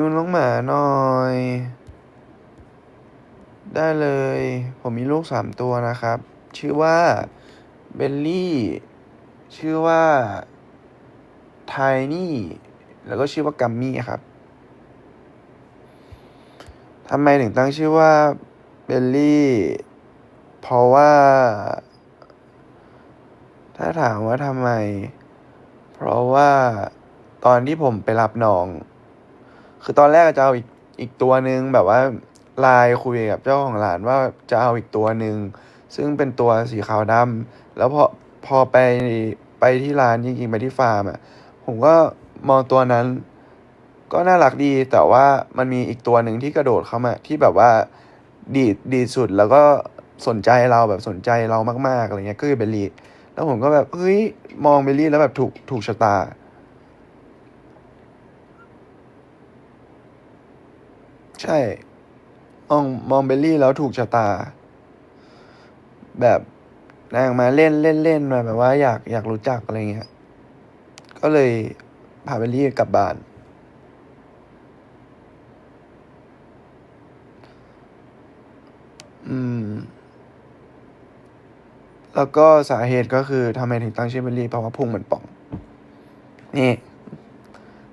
ดูน้องหมาหน่อย ได้เลย ผมมีลูกสามตัวนะครับ ชื่อว่าเบลลี่ ชื่อว่าไทนี่ แล้วก็ชื่อว่ากัมมี่ครับทำไมถึงตั้งชื่อว่าเบลลี่ เพราะว่า ถ้าถามว่าทำไม เพราะว่าตอนที่ผมไปรับน้อง คือตอนแรกจะเอาอีกอีกตัวหนึ่งแบบว่าไลน์คุยกับเจ้าของร้านว่าจะเอาอีกตัวหนึ่งซึ่งเป็นตัวสีขาวดำแล้วพอพอไปไปที่ร้านจริงๆไปที่ฟาร์มอะผมก็มองตัวนั้น ก็น่ารักดีแต่ว่ามันมีอีกตัวหนึ่งที่กระโดดเข้ามาที่แบบว่าดีดดีดสุดแล้วก็สนใจเราแบบสนใจเรามากๆอะไรเงี้ยก็คือเบลลี่แล้วผมก็แบบเฮ้ยมองเบลลี่แล้วแบบถูกถูกชะตา ใช่ มองมองเบลลี่แล้วถูกชะตา แบบนางมาเล่นเล่นเล่นมาแบบว่าอยากอยากรู้จักอะไรเงี้ย ก็เลยพาเบลลี่กลับบ้าน อืม แล้วก็สาเหตุก็คือทำไมถึงตั้งชื่อเบลลี่เพราะว่าพุงมันป่อง นี่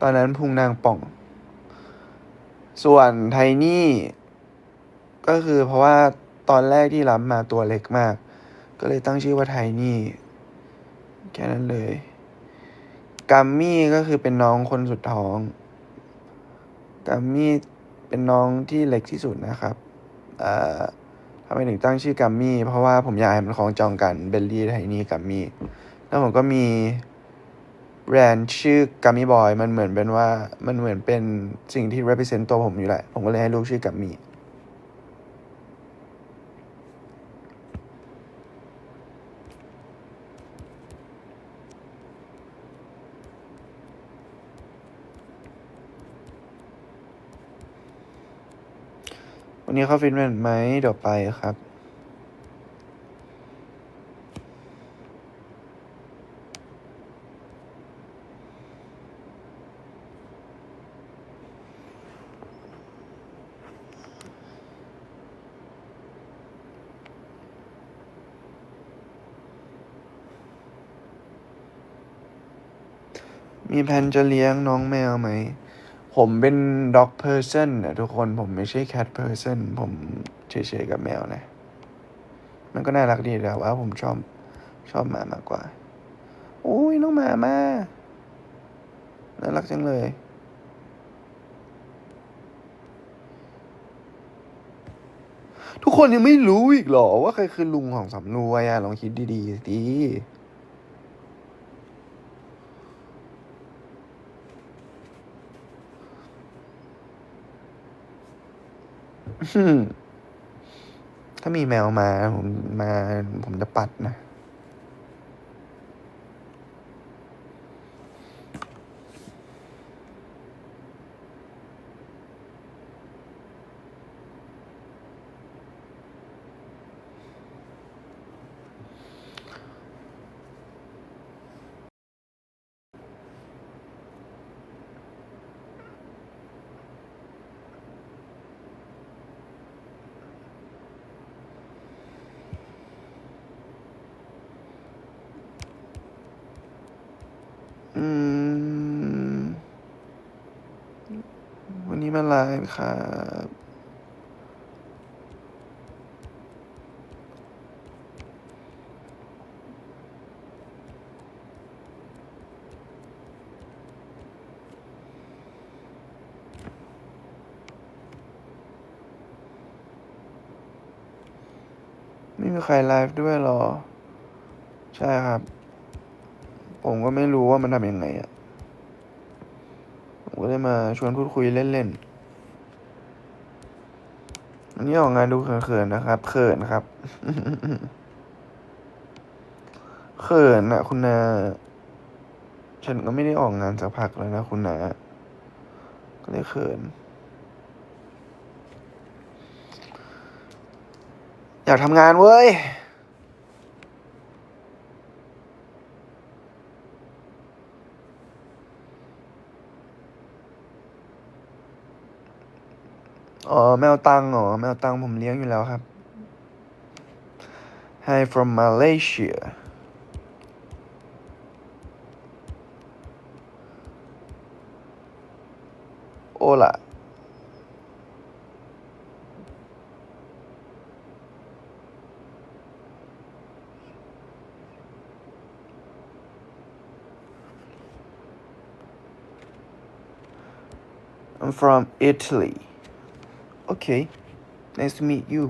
ตอนนั้นพุงนางป่อง ส่วนไทนี่ ก็คือเพราะว่าตอนแรกที่รับมาตัวเล็กมาก ก็เลยตั้งชื่อว่าไทนี่ แค่นั้นเลย กัมมี่ก็คือเป็นน้องคนสุดท้อง กัมมี่เป็นน้องที่เล็กที่สุดนะครับ เอ่อทำไมถึงตั้งชื่อกัมมี่ เพราะว่าผมอยากให้มันคล้องจองกันเบลลี่ไทนี่กัมมี่ แล้วผมก็มี แบรนด์ชื่อกัมมี่บอยมันเหมือนเป็นว่ามันเหมือนเป็นสิ่งที่ represent ตัวผมอยู่แหละ ผมก็เลยให้ลูกชื่อกัมมี่วันนี้เข้าฟิตเนสไหมเดี๋ยวไปครับ มีแผนจะเลี้ยงน้องแมวไหม ผมเป็น dog person นนะทุกคนผมไม่ใช่ cat person ผมเฉยๆกับแมวนะ มันก็น่ารักดีแต่ว่าผมชอบชอบหมามากกว่า โอ้ยน้องหมามาน่ารักจังเลยทุกคนยังไม่รู้อีกเหรอว่าใครคือลุงของสำรวยอะลองคิดดีๆดี ถ้ามีแมวมาผมมาผมจะปัดนะ มาไลฟ์ครับไม่มีใครไลฟ์ด้วยหรอ ใช่ครับ ผมก็ไม่รู้ว่ามันทำยังไงอะ่ะ ผมก็เลยมาชวนพูดคุยเล่นๆ อันนี้ออกงานดูเขินๆนะครับ เขินครับ เขินอะคุณนาฉันก็ไม่ได้ออกงานสักพักแล้วนะคุณนาก็เลยเขิน อยากทำงานเว้ย อ๋อแมวตังเหรอแมวตังผมเลี้ยงอยู่แล้วครับ Hi from Malaysia Hola I'm from Italy. Okay. Nice to meet you.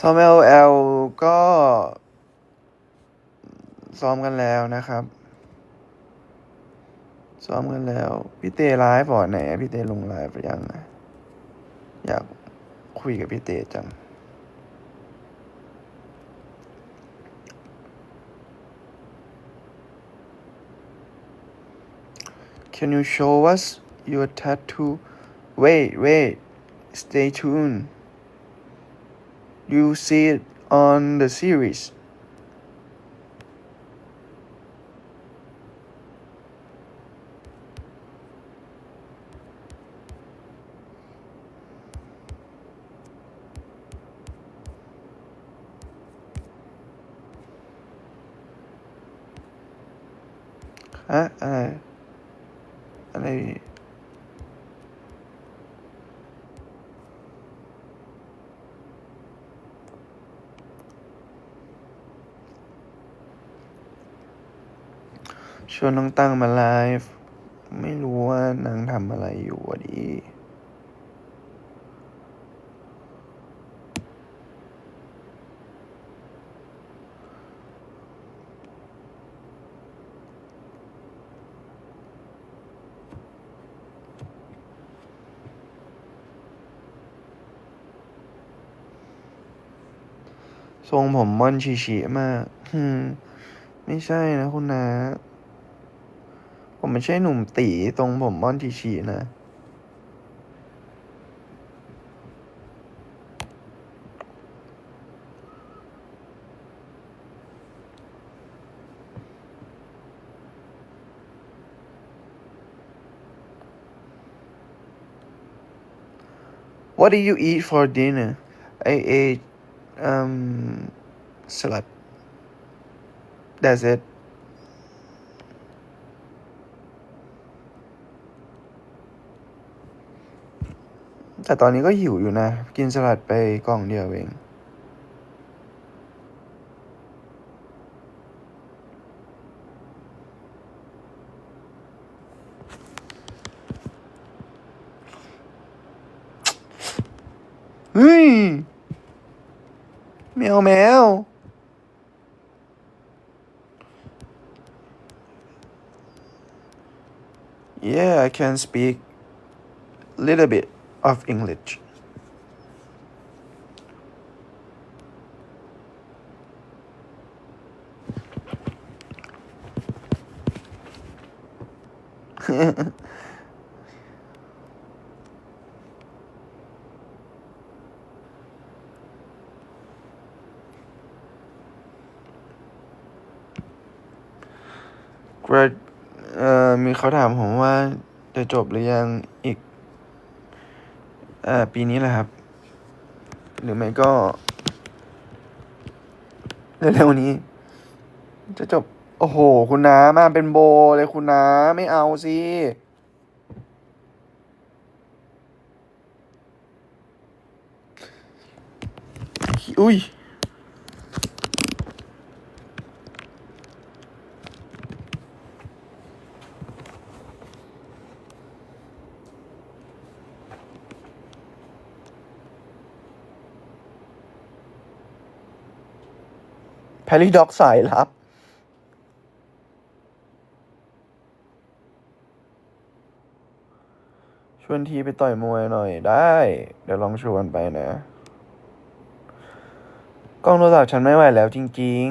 ซ้อม LL ก็ ซ้อมกันแล้วนะครับ ซ้อมกันแล้ว พี่เตไลฟ์บ่อไหน พี่เตลงไลฟ์หรือยังอะอยากคุยกับพี่เตจัง Can you show us your tattoo? Wait, wait. Stay tuned. You see it on the series. Huh? Uh, ชวนน้องตั้งมาไลฟ์ไม่รู้ว่านางทำอะไรอยู่อะดีทรงผมม่อนชีชีมากฮึมไม่ใช่นะคุณนา ผมไม่ใช่หนุ่มตีตรงผมม่อนชีชีนะ What do you eat for dinner? I ate um salad. That's it. แต่ตอนนี้ก็หิวอยู่นะ กินสลัดไปกล่องเดียวเอง เฮ้ยแมวแมว Yeah, I can speak little bit of English. เอ่อมีเขาถามผมว่าจะจบหรือยังอีก อ่อปีนี้แหละครับ หรือไม่ก็เร็วๆนี้ จะจบ โอ้โห คุณน้ามาเป็นโบเลยคุณน้าไม่เอาสิอุ้ย แพรี่ด็อกสายลับ ชวนทีไปต่อยมวยหน่อยได้ เดี๋ยวลองชวนไปนะ กล้องโทรศัพท์ฉันไม่ไหวแล้วจริง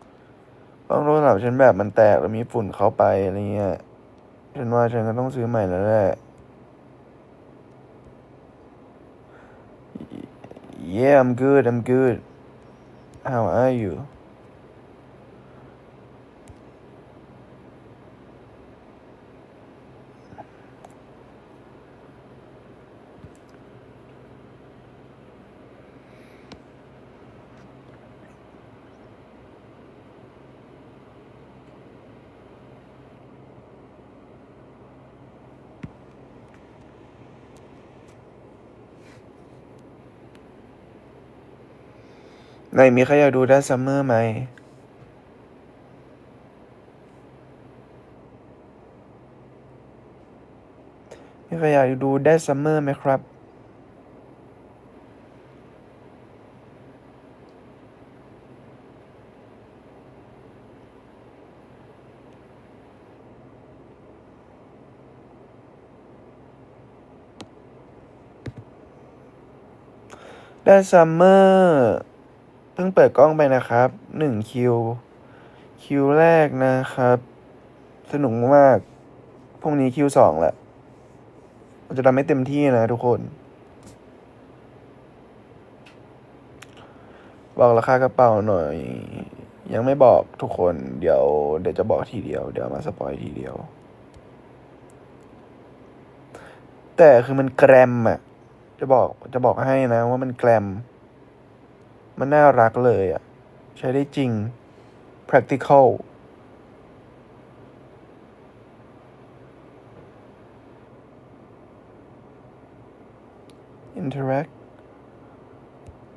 ๆ กล้องโทรศัพท์ฉันแบบมันแตกแล้วมีฝุ่นเข้าไปอะไรเงี้ย ฉันว่าฉันก็ต้องซื้อใหม่แล้วแหละ Yeah, I'm good. I'm good. How are you? " ไหนมีใครอยากดูดัซซัมเมอร์ไหมมีใครอยากดูดัซซัมเมอร์ไหมครับดัซซัมเมอร์ เพิ่งเปิดกล้องไปนะครับ1คิว คิวแรกนะครับ สนุกมาก พรุ่งนี้คิว2แล้วเราจะทำให้เต็มที่นะทุกคน บอกราคากระเป๋าหน่อย ยังไม่บอกทุกคน เดี๋ยว เดี๋ยวจะบอกทีเดียว เดี๋ยวมาสปอยทีเดียว แต่คือมัน glam อะจะบอกจะบอกให้นะว่ามัน glam มั มันน่ารักเลยอะใช้ได้จริง practical อินเทอร์แร็ก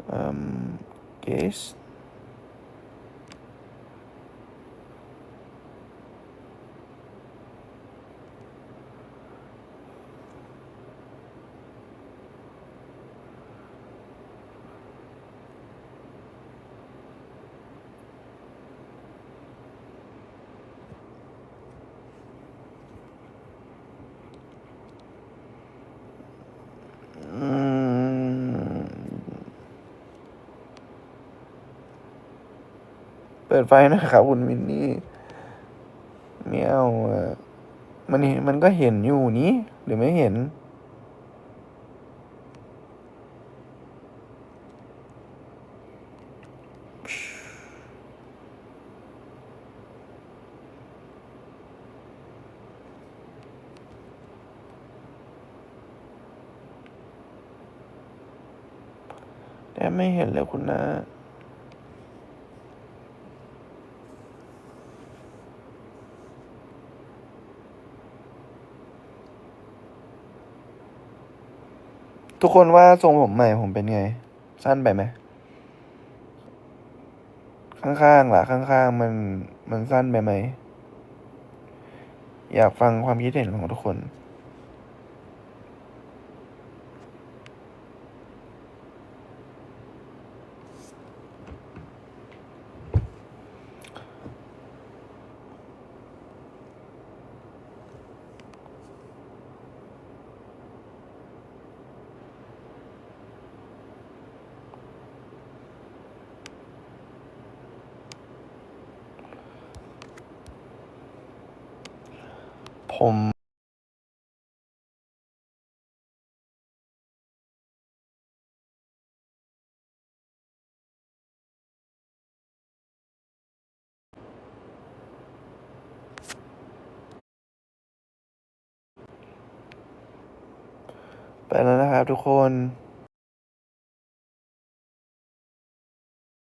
เอ่อ ปิดไฟน่อยครับคุณมินนี่ไม่เอาอะมันมันก็เห็นอยู่นี่หรือไม่เห็น?แทบไม่เห็นเลยคุณน้า ทุกคนว่าทรงผมใหม่ผมเป็นไง?สั้นไปไหม?ข้างๆล่ะ ข้างๆมันมันสั้นไปไหม?อยากฟังความคิดเห็นของทุกคน ผมไปแล้วนะครับทุกคน